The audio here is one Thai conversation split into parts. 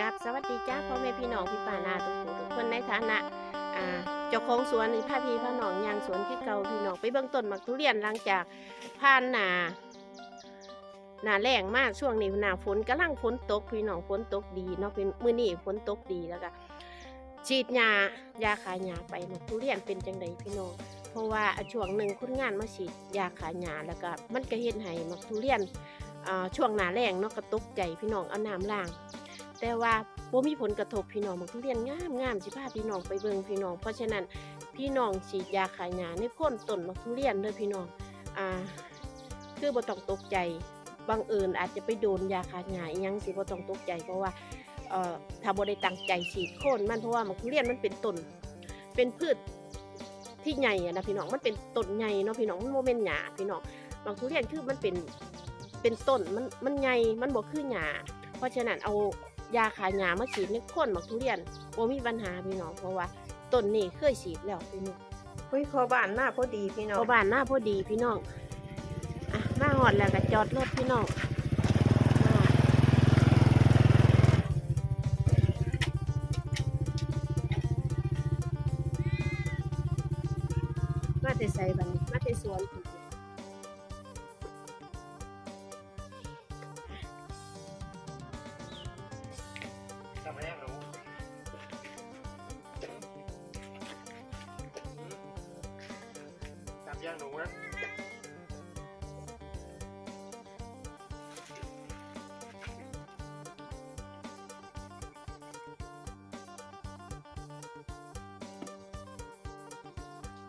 กับสวัสดีจ้าพ่อแม่พี่น้องพี่ป้านาทุกๆทุกคนในฐานะเจ้าของสวนหรือพาพี่พาน้องยางสวนที่เก่าพี่น้องไปเบื้องต้นหมักทุเรียนหลังจากผ่านหนาหนาแรงมากช่วงนี้หนาฝนกำลังฝนตกพี่น้องฝนตกดีเนาะเป็นมื้อนี้ฝนตกดีแล้วก็ฉีดยายาขายยาไปหมักทุเรียนเป็นจังไดพี่น้องเพราะว่าช่วงหนึ่งคนงานมาฉีดยาขายยาแล้วก็มันก็เห็นให้หมักทุเรียนช่วงหนาแรงเนาะก็ตกใจพี่น้องเอาน้ำล้าง แต่ว่าบ่มีผลกระทบพี่น้องมันทุเรียนงามงามสิพาพี่น้องไปเบิ่งพี่น้อง เพราะฉะนั้นพี่น้องฉีดยาขายหญ้าในโพ่นต้นมะทุเรียนเด้อพี่น้องอ่าคือบ่ต้องตกใจบางเอิญอาจจะไปโดนยาขายหญ้าอีหยังสิบ่ต้องตกใจเพราะว่าเอ่อถ้าบ่ได้ตั้งใจฉีดโค่นมันเพราะว่ามะทุเรียนมันเป็นต้นเป็นพืชที่ใหญ่อะนะพี่น้องมันเป็นต้นใหญ่เนาะพี่น้องมันโมเมนหญ้าพี่น้องมะทุเรียนคือมันเป็นเป็นต้นมันมันใหญ่มันบ่คือหญ้าเพราะฉะนั้นเอา ยาขายหญ้ามาฉีดในโคนหมักทุเรียนบ่มีปัญหาพี่น้องเพราะว่าต้นนี้เคยฉีดแล้วพี่น้องเฮ้ยพอบ้านมาพอดีพี่น้องพอบ้านหน้าพอดีพี่น้องอะมาหอดแล้วก็จอดรถพี่น้องอ่ามาแต่ใส่บัดนมาแต่สวน หนูนะ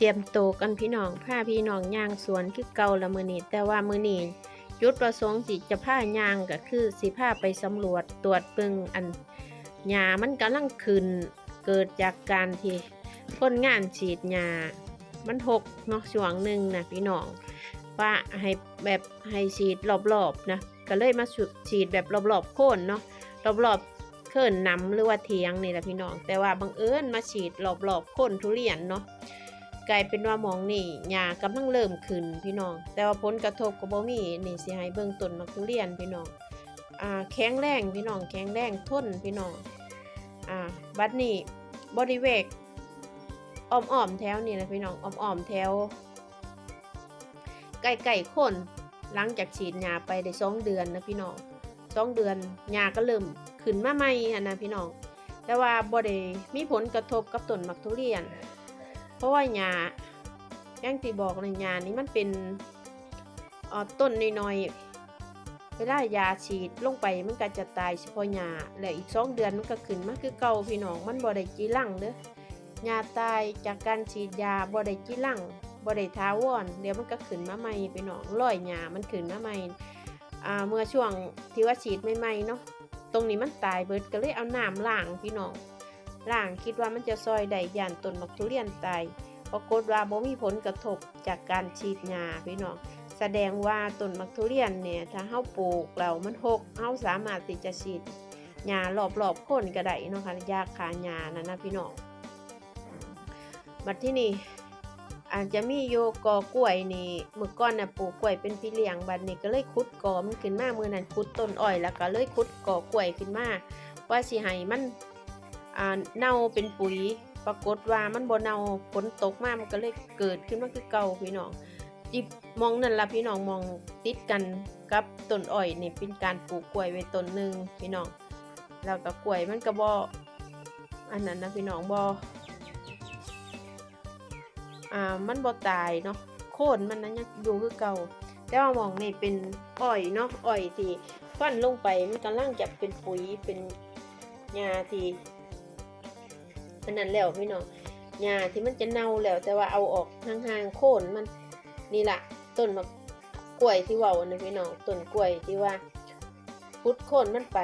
เตรียมโตกันพี่น้องผ้าพี่น้องย่างสวนคือเก่าละมือนี้แต่ว่ามือนี้จุดประสงค์สิจะผ้าย่างก็คือสิผ้าไปสำรวจตรวจเบิงอันหญ้ามันกำลังขึ้นเกิดจากการที่คนงานฉีดหญ้า มันหกเนาะช่วงหนึ่งนะพี่น้องว่าให้แบบให้ฉีดรอบๆนะก็เลยมาฉีดแบบรอบๆโค่นเนาะรอบๆเขินน้ำหรือว่าเทียงนี่แหละพี่น้อง แต่ว่าบังเอิญมาฉีดรอบๆโค่นทุเรียนเนาะกลายเป็นว่ามองนี่หญ้ากำลังเริ่มขึ้นพี่น้อง แต่ว่าผลกระทบก็บ่มีนี่สิให้เบิ่งต้นมะทุเรียนพี่น้องอ่าแข็งแรงพี่น้องแข็งแรงทนพี่น้องอ่าบัดนี้บริเวณ อ้อมๆแถวนี่นะพี่น้องอ้อมๆแถวใกล้ๆคนหลังจากฉีดยาไปได้สองเดือนนะพี่น้องสองเดือนยาก็เริ่มขึ้นมาใหม่อะนะพี่น้องแต่ว่าบ่ได้มีผลกระทบกับต้นมะทุเรียน เพราะว่าหญ้าอย่างที่บอกเลยหญ้านี้มันเป็นออต้นน้อยๆเวลายาฉีดลงไปมันก็จะตายเฉพาะหญ้าและอีกสองเดือนมันก็ขึ้นมาคือเก่าพี่น้องมันบ่ได้จีรังเด้อ หญ้าตายจากการฉีดยาบ่ได้จีรังบ่ได้ท้าวอนเดี๋ยวมันก็ขึ้นมาใหม่พี่น้องร้อยหญ้ามันขึ้นมาใหม่อ่าเมื่อช่วงที่ว่าฉีดใหม่ๆเนาะตรงนี้มันตายเบิดก็เลยเอาน้ำล้างพี่น้องล่างคิดว่ามันจะซอยได้ยานต้นมักทุเรียนตายปรากฏว่าบ่มีผลกระทบจากการฉีดยาพี่น้องแสดงว่าต้นมักทุเรียนเนี่ยถ้าเฮาปลูกแล้วมันหกเฮาสามารถที่จะฉีดยารอบๆโคนก็ได้เนาะค่ะยาคายานั่นนะพี่น้อง บัดที่นี่อาจจะมีโยกอกล้วยนี่เมื่อก่อนน่ะปลูกกล้วยเป็นพี่เลี้ยงบัดนี้ก็เลยขุดกอมันขึ้นมาเมื่อนั้นขุดต้นอ้อยแล้วก็เลยขุดกอกล้วยขึ้นมาว่าสิให้มันอ่าเน่าเป็นปุ๋ย ปรากฏว่ามันบ่เน่าฝนตกมามันก็เลยเกิดขึ้นมาคือเก่าพี่น้องจิบมองนั่นละพี่น้องมองติดกันกับต้นอ้อยนี่เป็นการปลูกกล้วยไว้ต้นหนึ่งพี่น้องแล้วก็กล้วยมันก็บ่อันนั้นนะพี่น้องบ่ อ่ามันบ่ตายเนาะโค่นมันนั้นยังอยู่คือเก่าแต่ว่ามองนี่เป็นอ้อยเนาะอ้อยที่ฟันลงไปมันกำลังจะเป็นปุ๋ยเป็นหญ้าที่อันนั้นแล้วพี่น้องหญ้าที่มันจะเน่าแล้ว แต่ว่าเอาออกห่างๆโค่นมันนี่แหละต้นมะกล้วยที่ว่านะพี่น้องต้นกล้วยที่ว่าพุดโค่นมันไป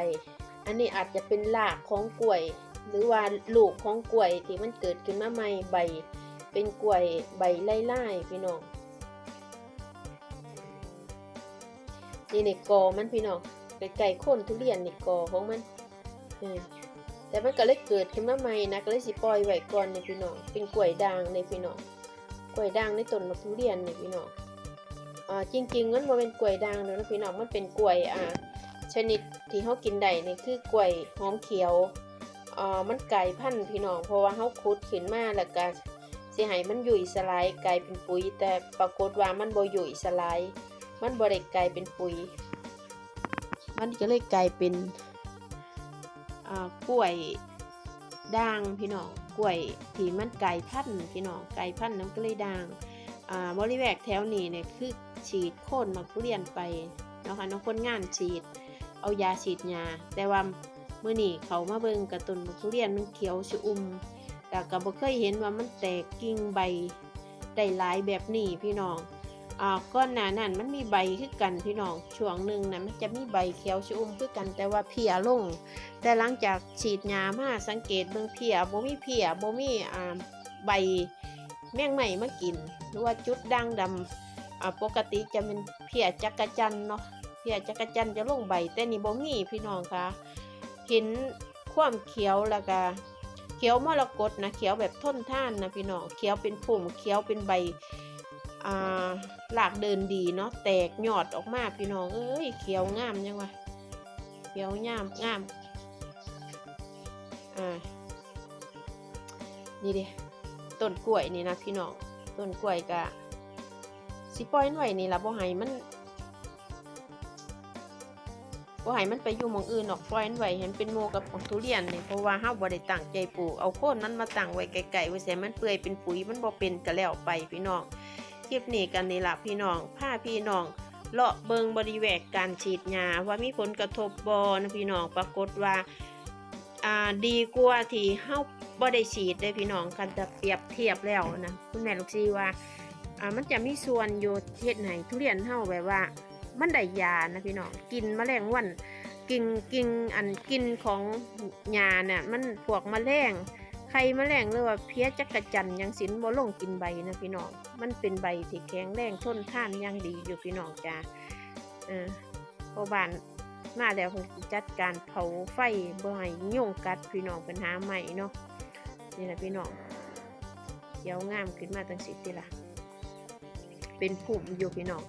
อันนี้อาจจะเป็นรากของกล้วย หรือว่าลูกของกล้วยที่มันเกิดขึ้นมาใหม่ใบ เป็นกล้วยใบไล่ๆพี่น้องนี่นี่กอมันพี่น้องไก่ๆโค่นทุเรียนในกอของมันแต่มันก็เลยเกิดขึ้นมาใหม่นะก็เลยสิปล่อยไว้ก่อนในพี่น้องเป็นกล้วยด่างในพี่น้องกล้วยด่างในต้นมะทุเรียนในพี่น้องอ่าจริงๆมันบ่เป็นกล้วยด่างเด้อนะพี่น้องมันเป็นกล้วยอ่าชนิดที่เขากินได้นี่คือกล้วยหอมเขียวอ่อมันไก่พันธุ์พี่น้องเพราะว่าเขาขุดขึ้นมาแล้วก็ สิให้มันยุ่ยสลายกลายเป็นปุ๋ย แต่ปรากฏว่ามันบ่ยุ่ยสลายมันบ่ได้กลายเป็นปุ๋ย มันก็เลยกลายเป็นกล้วยด่างพี่น้องกล้วยที่มันไก่พันพี่น้องไก่พันน้ำก็เลยด่างบริแวกแถวนี้เนี่ยคือฉีดโค่นมักทุเรียนไปเนาะคะน้องคนงานฉีด เอายาฉีดยาแต่ว่าเมื่อนี่เขามาเบิงกระตุนมักทุเรียนมันเขียวชอุ่ม แต่ก็บ่เคยเห็นว่ามันแตกกิ่งใบได้หลายแบบนี้พี่น้องอ่าก้อนหนานั่นมันมีใบคือกันพี่น้องช่วงหนึ่งนะมันจะมีใบเขียวชอุ่มคือกันแต่ว่าเพียลง แต่หลังจากฉีดยามาสังเกตเบิ่งเพียบ่มีเพียบ่มีอ่าใบแมงใหม่มากิน หรือว่าจุดด่างดำอ่าปกติจะเป็นเพียจักรจันเนาะเพียจักรจันจะลงใบแต่นี่บ่มีพี่น้องคะเห็นความเขียวแล้วก็ ขียวมรกตนะเขียวแบบทนท่านนะพี่น้องเขียวเป็นผุ่มเขียวเป็นใบหลากเดินดีเนาะแตกยอดออกมาพี่น้องเอ้ยเขียวงามยังวะเขียวงามงามอ่านี่เด้ต้นกล้วยนี่นะพี่น้องต้นกล้วยกะสิปล่อยมันไว้นี่ละบ่ให้มัน บ่ให้มันไปอยู่หมองอื่นออกปล่อยมันไว้เห็นเป็นโมกับของทุเรียนนี่เพราะว่าเฮาบ่ได้ตั้งใจปลูกเอาโคนนั้นมาตั้งไว้ไกลๆไว้แสมันเปื่อยเป็นปุ๋ยมันบ่เป็นก็แล้วไปพี่น้องคลิปนี้กันนี่ละพี่น้องพาพี่น้องเลาะเบิงบริแวกการฉีดยาว่ามีผลกระทบบอนะพี่น้องปรากฏว่าอ่าดีกว่าที่เฮาบ่ได้ฉีดเลยพี่น้องกันจะเปรียบเทียบแล้วนะคุณแม่ลูกซีว่าอ่ามันจะมีส่วนอยู่เฮ็ดให้ทุเรียนเฮาแบบว่า มันได้ยานะพี่น้องกินมแมลงวันกินกินอันกินของยาเนี่ยมันพวกมแมลงไข่แมลงหรือว่าเพี้ยจักระจันยังสินบ่ลงกินใบนะพี่น้องมันเป็นใบที่แข็งแรงทนทานย่างดีอยู่พี่น้องจ้าเออพอบานมาแล้วเพิ่นสิจัดการเผาไฟบ่ให้ยุงกัดพี่น้องป็นหาใหม่เนาะนี่แหละพี่น้องเขียวงามขึ้นมาตั้งสิติละเป็นผุ่มอยู่พี่น้อง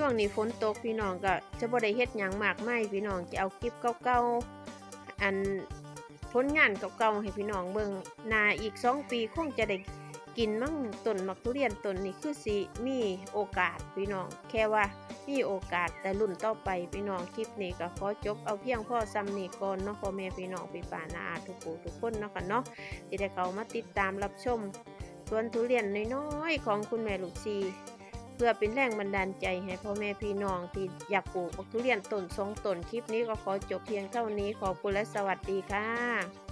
ช่วงนี้ฝนตกพี่น้องก็จะบ่ได้เฮ็ดหยังมากไม่พี่น้องจะเอาคลิปเก่าๆอันผลงานเก่าๆให้พี่น้องเบิงนาอีกสองปีคงจะได้กินมั่งต้นมักทุเรียนต้นนี้คือสิมีโอกาสพี่น้อง แค่ว่ามีโอกาสแต่รุ่นต่อไปพี่น้องคลิปนี้ก็ขอจบเอาเพียงพ่อซ้ำนี่ก่อนเนาะพ่อแม่พี่น้องพี่ป่านาอาทุกผู้ทุกคนเนาะค่ะเนาะที่ได้เขามาติดตามรับชมสวนทุเรียนน้อยๆของคุณแม่ลูกชี เพื่อเป็นแรงบันดาลใจให้พ่อแม่พี่น้องที่อยากปลูกมักทุเรียนต้นสองต้นคลิปนี้ก็ขอจบเพียงเท่านี้ขอบคุณและสวัสดีค่ะ